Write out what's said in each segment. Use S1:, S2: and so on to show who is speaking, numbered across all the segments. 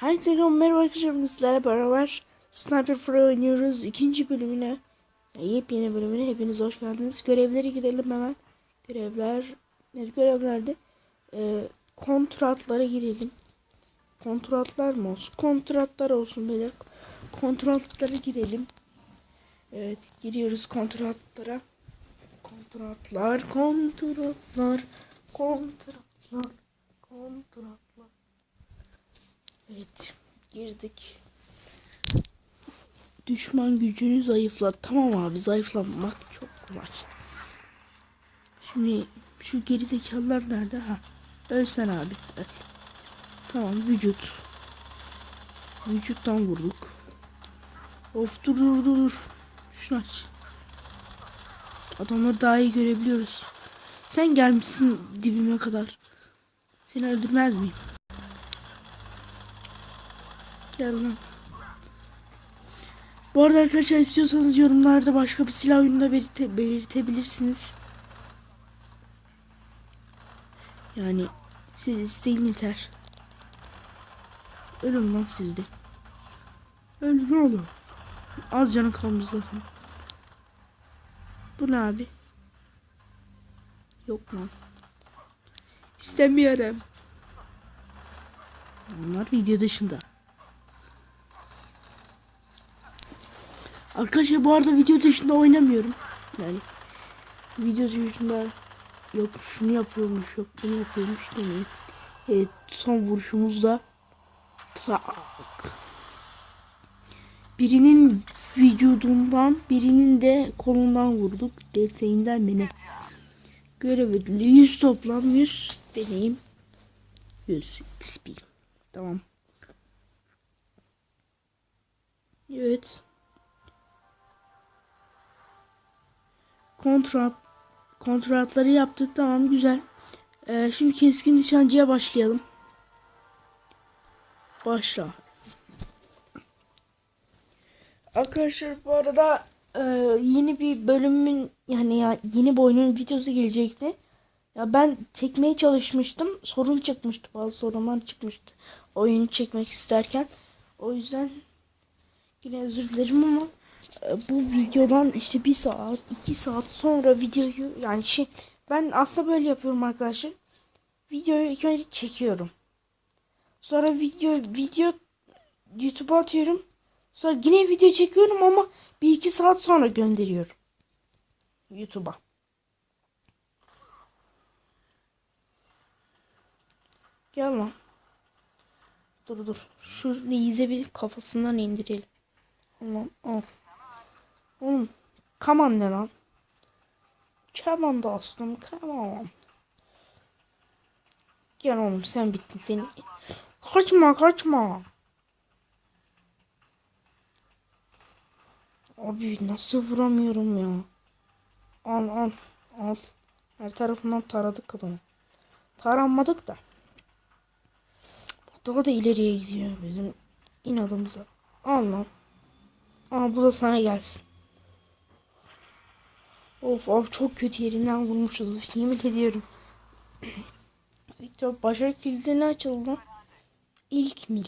S1: Herkese merhaba arkadaşlar sizlerle beraber Sniper Pro oynuyoruz. İkinci bölümüne yepyeni bölümüne hepiniz hoş geldiniz. Görevlere girelim hemen. Görevler evet, görevlerde e, kontratlara girelim. Kontratlar mı olsun? Kontratlar olsun beyler. Kontratlara girelim. Evet giriyoruz kontratlara. Kontratlar kontratlar kontratlar kontratlar Evet girdik. Düşman gücünü zayıflat. Tamam abi zayıflamak çok kolay. Şimdi şu gerizekalılar nerede? Ha. Ölsen abi. Öl. Tamam vücut. Vücuttan vurduk. Of dur dur dur dur. Şunu aç. Adamları daha iyi görebiliyoruz. Sen gelmişsin dibime kadar. Seni öldürmez miyim? Gel lan. Bu arada arkadaşlar istiyorsanız yorumlarda başka bir silah oyununda belirte, belirtebilirsiniz. Yani siz isteyin yeter. Ölün lan sizde. Öl ne olur. Az canı kalmış zaten. Bu ne abi? Yok lan. İstemiyorum. Onlar video dışında. Arkadaşlar bu arada video dışında oynamıyorum. Yani video dışında yok şunu yapıyormuş yok bunu yapıyormuş demeyin. Evet son vuruşumuzda tak. Birinin vücudundan birinin de kolundan vurduk. Dirseğinden ne? Görev ödülü 100 toplam 100 deneyim. 100 XP. Tamam. Evet. Kontrat kontratları yaptık tamam güzel. Ee, şimdi keskin nişancıya başlayalım. Başla. Arkadaşlar bu arada e, yeni bir bölümün yani ya yeni bir oyunun videosu gelecekti. Ya ben çekmeye çalışmıştım. Sorun çıkmıştı. Bazı sorunlar çıkmıştı. Oyunu çekmek isterken. O yüzden yine özür dilerim ama bu videodan işte bir saat iki saat sonra videoyu yani şey ben aslında böyle yapıyorum arkadaşlar. Videoyu ilk önce çekiyorum. Sonra video video YouTube'a atıyorum. Sonra yine video çekiyorum ama bir iki saat sonra gönderiyorum YouTube'a. Gel lan. Dur dur. Şu Reis'e bir kafasından indirelim. Allah'ım al Oğlum come on ne lan? Come on dostum come on. Gel oğlum sen bittin seni. Kaçma kaçma. Abi nasıl vuramıyorum ya. Al al al. Her tarafından taradık adamı. Taranmadık da. Daha da ileriye gidiyor bizim inadımıza. Al lan. Aa bu da sana gelsin. Of of çok kötü yerinden vurmuşuz. Yemin ediyorum. Victor başarı kilidini açıldı. İlk mil.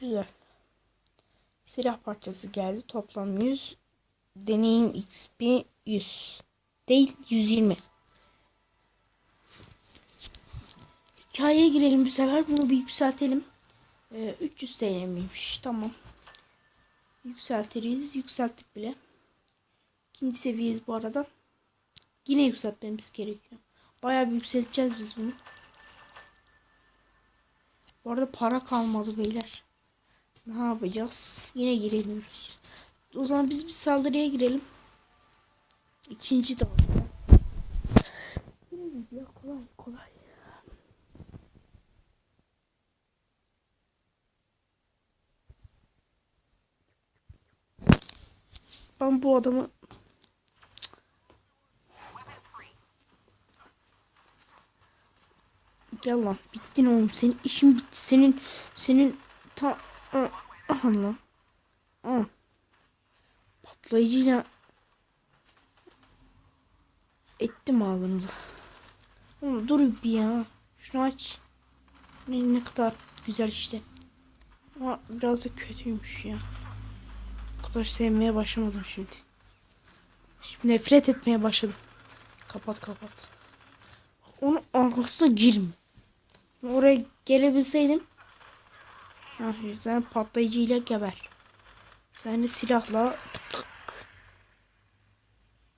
S1: Güzel. Silah parçası geldi. Toplam 100. Deneyim XP 100. Değil 120. Hikayeye girelim bu sefer. Bunu bir yükseltelim. Ee, 300 TL miymiş? Tamam. Yükseltiriz. Yükselttik bile. İkinci seviyeyiz bu arada. Yine yükseltmemiz gerekiyor. Bayağı bir yükselteceğiz biz bunu. Bu arada para kalmadı beyler. Ne yapacağız? Yine giremiyoruz. O zaman biz bir saldırıya girelim. İkinci de Gireriz ya kolay kolay. Ben bu adamı Gel lan. Bittin oğlum. Senin işin bitti. Senin senin ta aha lan. Aa. Patlayıcıyla ettim ağzınıza. Oğlum dur bir ya. Şunu aç. Ne, ne kadar güzel işte. Ama biraz da kötüymüş ya. O kadar sevmeye başlamadım şimdi. Şimdi nefret etmeye başladım. Kapat kapat. Onun arkasına girme. Oraya gelebilseydim. Ah, sen patlayıcıyla geber. Sen de silahla tık tık.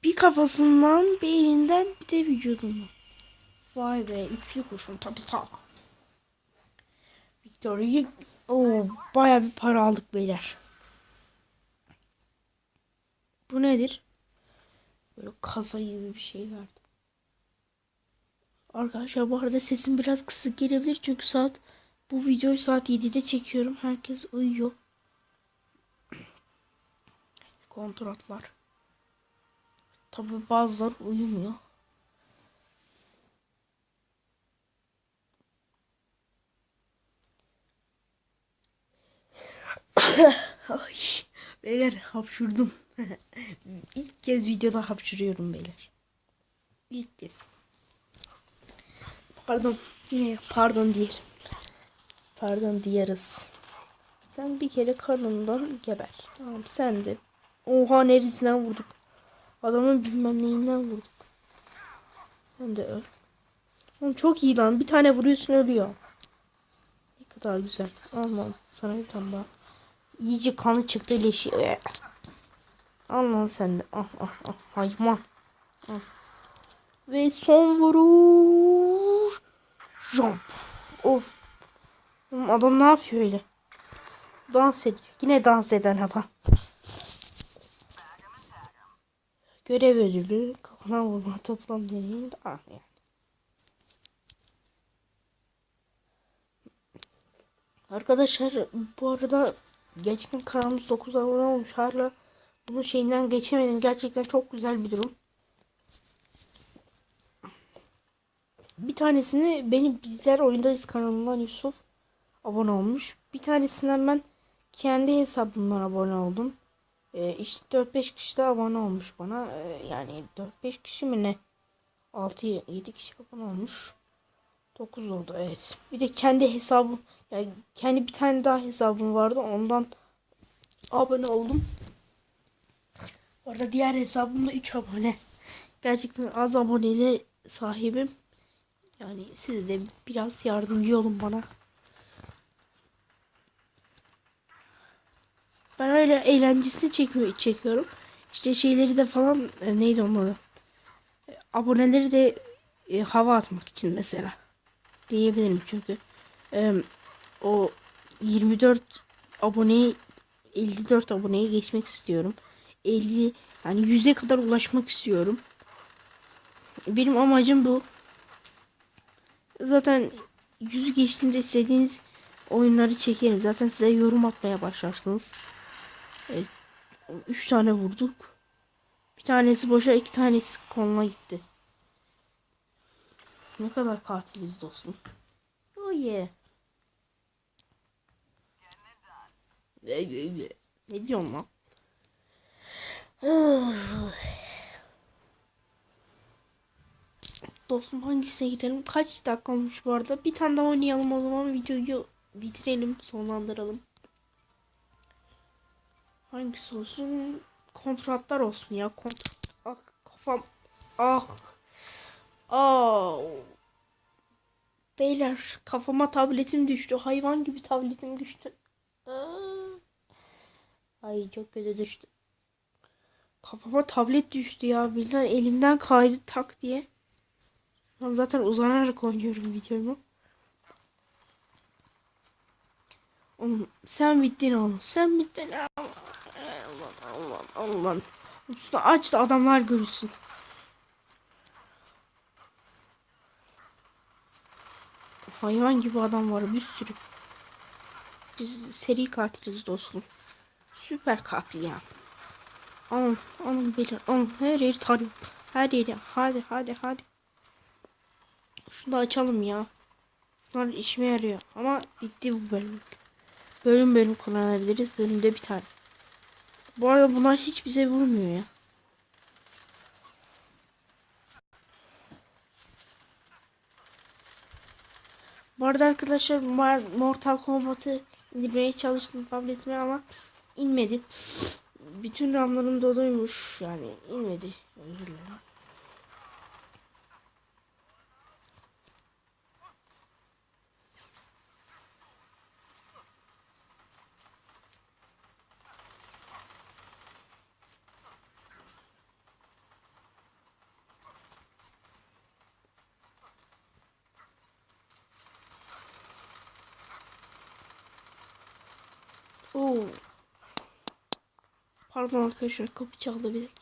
S1: Bir kafasından, bir elinden, bir de vücudundan. Vay be, üçlü kurşun. Ta ta ta. Victory'yi o baya bir para aldık beyler. Bu nedir? Böyle kasa gibi bir şey verdi. Arkadaşlar bu arada sesim biraz kısık gelebilir çünkü saat bu videoyu saat 7'de çekiyorum. Herkes uyuyor. Kontratlar. Tabi bazıları uyumuyor. Ay, beyler hapşurdum. İlk kez videoda hapşuruyorum beyler. İlk kez. Pardon. Yine pardon diyelim. Pardon diyeriz. Sen bir kere karnından geber. Tamam sen de. Oha neresinden vurduk. Adamın bilmem neyinden vurduk. Sen de öl. Oğlum çok iyi lan. Bir tane vuruyorsun ölüyor. Ne kadar güzel. Allah'ım sana bir tane daha. İyice kanı çıktı leşi. Al lan sen de. Ah ah ah hayvan. Ah. Ve son vuruş. Jump. Of. Adam ne yapıyor öyle? Dans ediyor. Yine dans eden adam. Görev ödülü. Kafana vurma toplam deneyim. Ah yani. Arkadaşlar bu arada gerçekten kanalımız 9 abone olmuş. Hala bunun şeyinden geçemedim. Gerçekten çok güzel bir durum. Bir tanesini benim bizler oyundayız kanalından Yusuf abone olmuş. Bir tanesinden ben kendi hesabımdan abone oldum. Ee, işte 4-5 kişi de abone olmuş bana. Ee, yani 4-5 kişi mi ne? 6-7 kişi abone olmuş. 9 oldu evet. Bir de kendi hesabım yani kendi bir tane daha hesabım vardı. Ondan abone oldum. Orada diğer hesabımda 3 abone. Gerçekten az aboneyle sahibim. Yani siz de biraz yardımcı olun bana. Ben öyle eğlencesini çekiyor, çekiyorum. İşte şeyleri de falan e, neydi onun adı? E, aboneleri de e, hava atmak için mesela. Diyebilirim çünkü. E, o 24 aboneyi 54 aboneye geçmek istiyorum. 50 yani 100'e kadar ulaşmak istiyorum. Benim amacım bu. Zaten yüzü geçtiğimde istediğiniz oyunları çekerim. Zaten size yorum atmaya başlarsınız. Evet. Üç tane vurduk. Bir tanesi boşa iki tanesi koluna gitti. Ne kadar katiliz dostum. Oh yeah. Ne diyorsun lan? Dostum hangisine gidelim? Kaç dakika olmuş bu arada? Bir tane daha oynayalım o zaman videoyu bitirelim, sonlandıralım. Hangisi olsun? Kontratlar olsun ya. Kontrat. Ah kafam. Ah. Ah. Beyler kafama tabletim düştü. Hayvan gibi tabletim düştü. Aa. Ay çok kötü düştü. Kafama tablet düştü ya. Birden elimden kaydı tak diye. Ben zaten uzanarak oynuyorum videomu. Oğlum sen bittin oğlum. Sen bittin. Allah Allah Allah. Usta aç da adamlar görürsün. Hayvan gibi adam var bir sürü. Biz seri katiliz dostum. Süper katil ya. Alın, alın beyler, alın. Her yeri tarıyorum. Her yeri. Hadi, hadi, hadi. Şunu da açalım ya. Bunlar işime yarıyor. Ama bitti bu bölüm. Bölüm bölüm kullanabiliriz. Bölümde bir tane. Bu arada bunlar hiç bize vurmuyor ya. Bu arada arkadaşlar Mortal Kombat'ı indirmeye çalıştım tabletime ama inmedi. Bütün RAM'larım doluymuş yani inmedi. Özür dilerim. Oo. Pardon arkadaşlar kapı çaldı bir dakika.